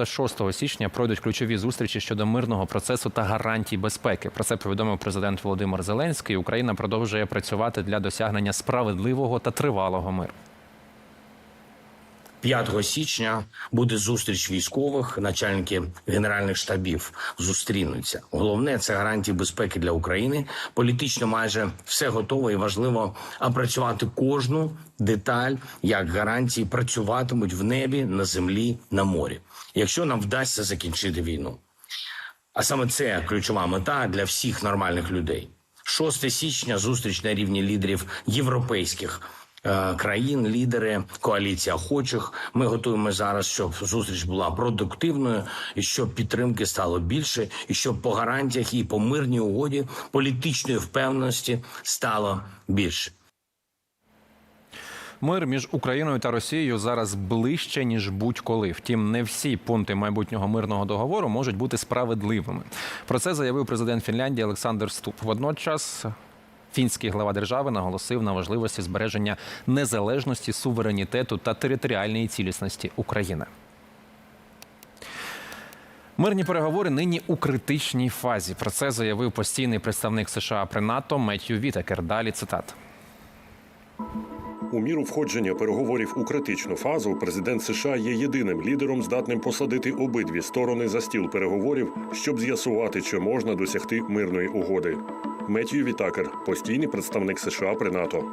та 6 січня пройдуть ключові зустрічі щодо мирного процесу та гарантій безпеки. Про це повідомив президент Володимир Зеленський. Україна продовжує працювати для досягнення справедливого та тривалого миру. 5 січня буде зустріч військових, начальники генеральних штабів зустрінуться. Головне це гарантії безпеки для України. Політично майже все готово і важливо опрацювати кожну деталь, як гарантії працюватимуть в небі, на землі, на морі. Якщо нам вдасться закінчити війну. А саме це ключова мета для всіх нормальних людей. 6 січня зустріч на рівні лідерів європейських країн, лідери коаліції охочих. Ми готуємо зараз, щоб зустріч була продуктивною і щоб підтримки стало більше, і щоб по гарантіях і по мирній угоді політичної впевненості стало більше. Мир між Україною та Росією зараз ближче ніж будь-коли. Втім, не всі пункти майбутнього мирного договору можуть бути справедливими. Про це заявив президент Фінляндії Олександр Ступ. Водночас. Фінський глава держави наголосив на важливості збереження незалежності, суверенітету та територіальної цілісності України. Мирні переговори нині у критичній фазі. Про це заявив постійний представник США при НАТО Меттью Вітакер. Далі цитат. У міру входження переговорів у критичну фазу президент США є єдиним лідером, здатним посадити обидві сторони за стіл переговорів, щоб з'ясувати, чи можна досягти мирної угоди. Меттью Вітакер, постійний представник США при НАТО.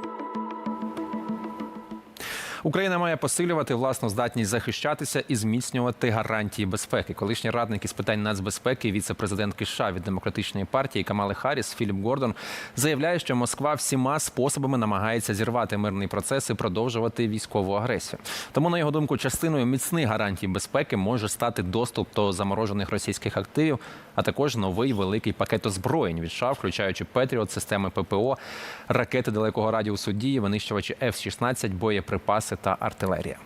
Україна має посилювати власну здатність захищатися і зміцнювати гарантії безпеки. Колишній радник із питань нацбезпеки, віце-президентки США від демократичної партії Камали Харріс Філіп Гордон заявляє, що Москва всіма способами намагається зірвати мирний процес і продовжувати військову агресію. Тому, на його думку, частиною міцних гарантій безпеки може стати доступ до заморожених російських активів, а також новий великий пакет озброєнь від США, включаючи Петріот, системи ППО, ракети далекого радіусу дії, винищувачі F-16, боєприпаси та артилерія.